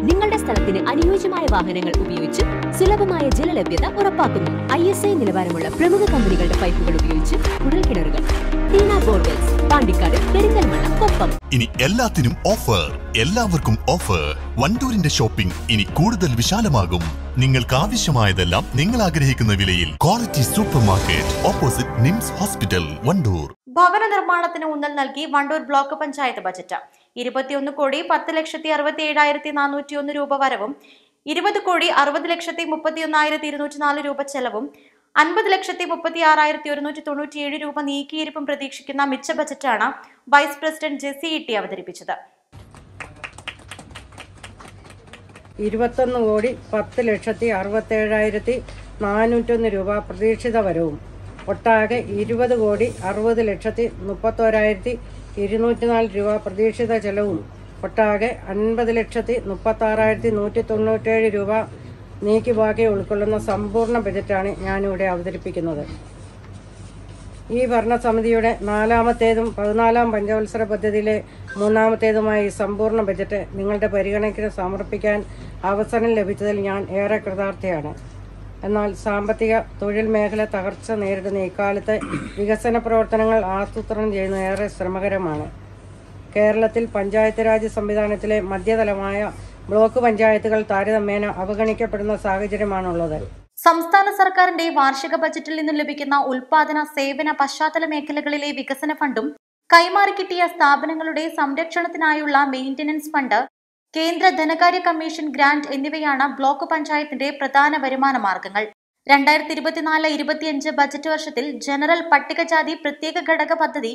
നിങ്ങളുടെ സ്ഥലത്തിന് അനുയോജ്യമായ വാഹനങ്ങൾ ഉപയോഗിച്ച് സുലഭമായ ജലലഭ്യത ഉറപ്പാക്കുന്നു. ഐ എസ് ഐ നിലവാരമുള്ള പ്രമുഖ കമ്പനികളുടെ പൈപ്പുകൾ ഉപയോഗിച്ച് കുഴൽക്കിണറുകൾ ടീന ബോർവെൽസ് പാണ്ടിക്കാട് പെരിന്തൽമണ്ണ കൊപ്പം. ഇനി എല്ലാത്തിനും ഓഫർ. എല്ലാവർക്കും ഓഫർ. വണ്ടൂരിന്റെ ഷോപ്പിംഗ് ഇനി കൂടുതൽ വിശാലമാകും. നിങ്ങൾക്ക് ആവശ്യമായതെല്ലാം നിങ്ങൾ ആഗ്രഹിക്കുന്ന വിലയിൽ. Quality super market opposite NIMS hospital Wandoor. ഭവന നിർമ്മാണത്തിന് ഊന്നൽ നൽകി വണ്ടൂർ ബ്ലോക്ക് പഞ്ചായത്ത് ബജറ്റ്. ഇരുപത്തിയൊന്ന് കോടി പത്ത് ലക്ഷത്തി അറുപത്തി ഏഴായിരത്തി നാനൂറ്റി ഒന്ന് രൂപ വരവും ഇരുപത് കോടി അറുപത് ലക്ഷത്തി മുപ്പത്തിയൊന്നായിരത്തി ഇരുന്നൂറ്റി നാല് രൂപ ചെലവും അൻപത് ലക്ഷത്തി മുപ്പത്തി ആറായിരത്തി ഒരുന്നൂറ്റി തൊണ്ണൂറ്റിയേഴ് രൂപ നീക്കിയിരിപ്പും പ്രതീക്ഷിക്കുന്ന മിച്ച ബജറ്റാണ് വൈസ് പ്രസിഡന്റ് ജെസി ഇട്ടി അവതരിപ്പിച്ചത്. ഇരുപത്തൊന്ന് കോടി പത്ത് ലക്ഷത്തി അറുപത്തേഴായിരത്തി നാനൂറ്റൊന്ന് രൂപ പ്രതീക്ഷിത വരവും. ഒട്ടാകെ ഇരുപത് കോടി അറുപത് ലക്ഷത്തി മുപ്പത്തോരായിരത്തി ഇരുന്നൂറ്റി നാല് രൂപ പ്രതീക്ഷിത ചെലവും. ഒട്ടാകെ അൻപത് ലക്ഷത്തി മുപ്പത്താറായിരത്തി നൂറ്റി തൊണ്ണൂറ്റേഴ് രൂപ നീക്കി ബാക്കി ഉൾക്കൊള്ളുന്ന സമ്പൂർണ ബജറ്റാണ് ഞാനിവിടെ അവതരിപ്പിക്കുന്നത്. ഈ ഭരണസമിതിയുടെ നാലാമത്തേതും പതിനാലാം പഞ്ചവത്സര പദ്ധതിയിലെ മൂന്നാമത്തേതുമായ ഈ സമ്പൂർണ ബജറ്റ് നിങ്ങളുടെ പരിഗണനയ്ക്ക് സമർപ്പിക്കാൻ അവസരം ലഭിച്ചതിൽ ഞാൻ ഏറെ കൃതാർത്ഥയാണ്. എന്നാൽ സാമ്പത്തിക തൊഴിൽ മേഖല തകർച്ച നേരിടുന്ന ഇക്കാലത്ത് വികസന പ്രവർത്തനങ്ങൾ ആസൂത്രണം ചെയ്യുന്നത് ഏറെ ശ്രമകരമാണ്. കേരളത്തിൽ പഞ്ചായത്ത് രാജ് സംവിധാനത്തിലെ മധ്യതലമായ ബ്ലോക്ക് പഞ്ചായത്തുകൾ താരതമ്യേന അവഗണിക്കപ്പെടുന്ന സാഹചര്യമാണുള്ളത്. സംസ്ഥാന സർക്കാരിന്റെ വാർഷിക ബജറ്റിൽ നിന്നും ലഭിക്കുന്ന ഉൽപാദന സേവന പശ്ചാത്തല മേഖലകളിലെ വികസന ഫണ്ടും കൈമാറി കിട്ടിയ സ്ഥാപനങ്ങളുടെ സംരക്ഷണത്തിനായുള്ള മെയിന്റനൻസ് ഫണ്ട് കേന്ദ്ര ധനകാര്യ കമ്മീഷൻ ഗ്രാന്റ് എന്നിവയാണ് ബ്ലോക്ക് പഞ്ചായത്തിന്റെ പ്രധാന വരുമാന മാർഗങ്ങൾ. രണ്ടായിരത്തി ഇരുപത്തിനാല് ഇരുപത്തിയഞ്ച് ബജറ്റ് വർഷത്തിൽ ജനറൽ പട്ടികജാതി പ്രത്യേക ഘടക പദ്ധതി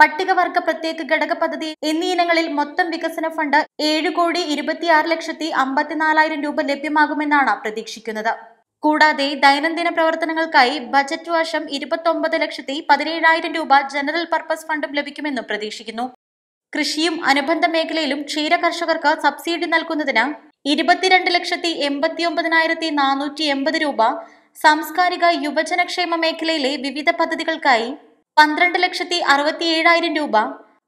പട്ടികവർഗ പ്രത്യേക ഘടക പദ്ധതി എന്നീ ഇനങ്ങളിൽ മൊത്തം വികസന ഫണ്ട് ഏഴ് കോടി ഇരുപത്തിയാറ് ലക്ഷത്തി അമ്പത്തിനാലായിരം രൂപ ലഭ്യമാകുമെന്നാണ് പ്രതീക്ഷിക്കുന്നത്. കൂടാതെ ദൈനംദിന പ്രവർത്തനങ്ങൾക്കായി ബജറ്റ് വർഷം ഇരുപത്തൊമ്പത് ലക്ഷത്തി പതിനേഴായിരം രൂപ ജനറൽ പർപ്പസ് ഫണ്ടും ലഭിക്കുമെന്നും പ്രതീക്ഷിക്കുന്നു. കൃഷിയും അനുബന്ധ മേഖലയിലും ക്ഷീര കർഷകർക്ക് സബ്സിഡി നൽകുന്നതിന് ഇരുപത്തിരണ്ട് ലക്ഷത്തി എൺപത്തി ഒമ്പതിനായിരത്തി നാനൂറ്റി എൺപത് രൂപ സാംസ്കാരിക യുവജനക്ഷേമ മേഖലയിലെ വിവിധ പദ്ധതികൾക്കായി പന്ത്രണ്ട് ലക്ഷത്തി അറുപത്തി ഏഴായിരം രൂപ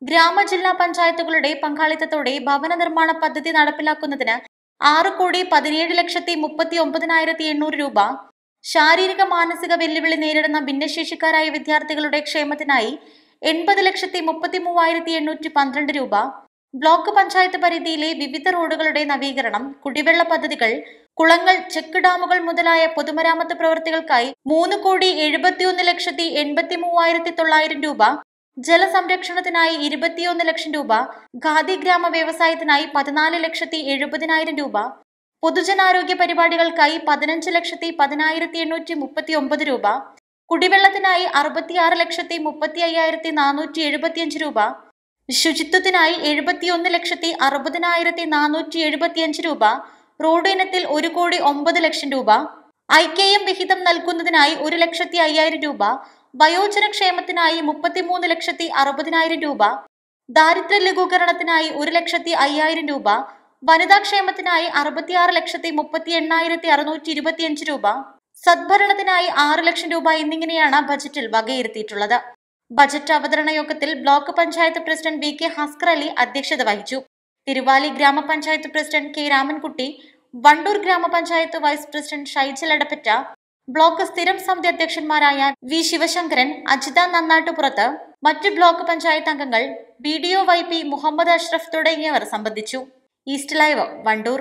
ഗ്രാമ ജില്ലാ പഞ്ചായത്തുകളുടെ പങ്കാളിത്തത്തോടെ ഭവന നിർമ്മാണ പദ്ധതി നടപ്പിലാക്കുന്നതിന് ആറ് കോടി പതിനേഴ് ലക്ഷത്തി മുപ്പത്തി ഒമ്പതിനായിരത്തി എണ്ണൂറ് രൂപ ശാരീരിക മാനസിക വെല്ലുവിളി നേരിടുന്ന ഭിന്നശേഷിക്കാരായ വിദ്യാർത്ഥികളുടെ ക്ഷേമത്തിനായി എൺപത് ലക്ഷത്തി മുപ്പത്തി മൂവായിരത്തി എണ്ണൂറ്റി പന്ത്രണ്ട് രൂപ. ബ്ലോക്ക് പഞ്ചായത്ത് പരിധിയിലെ വിവിധ റോഡുകളുടെ നവീകരണം കുടിവെള്ള പദ്ധതികൾ കുളങ്ങൾ ചെക്ക് ഡാമുകൾ മുതലായ പൊതുമരാമത്ത് പ്രവൃത്തികൾക്കായി മൂന്ന് കോടി എഴുപത്തിയൊന്ന് ലക്ഷത്തി എൺപത്തി മൂവായിരത്തി തൊള്ളായിരം രൂപ. ജലസംരക്ഷണത്തിനായി ഇരുപത്തിയൊന്ന് ലക്ഷം രൂപ. ഖാദി ഗ്രാമ വ്യവസായത്തിനായി പതിനാല് ലക്ഷത്തി എഴുപതിനായിരം രൂപ. പൊതുജനാരോഗ്യ പരിപാടികൾക്കായി പതിനഞ്ച് ലക്ഷത്തി പതിനായിരത്തി എണ്ണൂറ്റി മുപ്പത്തി ഒമ്പത് രൂപ. കുടിവെള്ളത്തിനായി അറുപത്തിയാറ് ലക്ഷത്തി മുപ്പത്തി അയ്യായിരത്തി നാനൂറ്റി എഴുപത്തിയഞ്ച് രൂപ ശുചിത്വത്തിനായി എഴുപത്തിയൊന്ന് ലക്ഷത്തി അറുപതിനായിരത്തി നാനൂറ്റി എഴുപത്തിയഞ്ച് രൂപ റോഡ് ഇനത്തിൽ ഒരു കോടി ഒമ്പത് ലക്ഷം രൂപ ഐ കെ എം വിഹിതം നൽകുന്നതിനായി ഒരു ലക്ഷത്തി അയ്യായിരം രൂപ വയോജന ക്ഷേമത്തിനായി മുപ്പത്തിമൂന്ന് ലക്ഷത്തി അറുപതിനായിരം രൂപ ദാരിദ്ര്യ ലഘൂകരണത്തിനായി ഒരു ലക്ഷത്തി അയ്യായിരം രൂപ വനിതാ ക്ഷേമത്തിനായി അറുപത്തിയാറ് ലക്ഷത്തി മുപ്പത്തി എണ്ണായിരത്തി അറുന്നൂറ്റി ഇരുപത്തിയഞ്ച് രൂപ സദ്ഭരണത്തിനായി ആറ് ലക്ഷം രൂപ എന്നിങ്ങനെയാണ് ബജറ്റിൽ വകയിരുത്തിയിട്ടുള്ളത്. ബജറ്റ് അവതരണ യോഗത്തിൽ block panchayat president V K Haskar Ali അധ്യക്ഷത വഹിച്ചു. തിരുവാലി ഗ്രാമപഞ്ചായത്ത് പ്രസിഡന്റ് കെ രാമൻകുട്ടി വണ്ടൂർ ഗ്രാമപഞ്ചായത്ത് vice president Shaijal Edappatta block സ്ഥിരം സമിതി അധ്യക്ഷന്മാരായ വി ശിവശങ്കരൻ അജിത നന്നാട്ടുപുറത്ത് മറ്റ് ബ്ലോക്ക് പഞ്ചായത്ത് അംഗങ്ങൾ B D O Y P Muhammad Ashraf തുടങ്ങിയവർ സംബന്ധിച്ചു. East live Wandoor.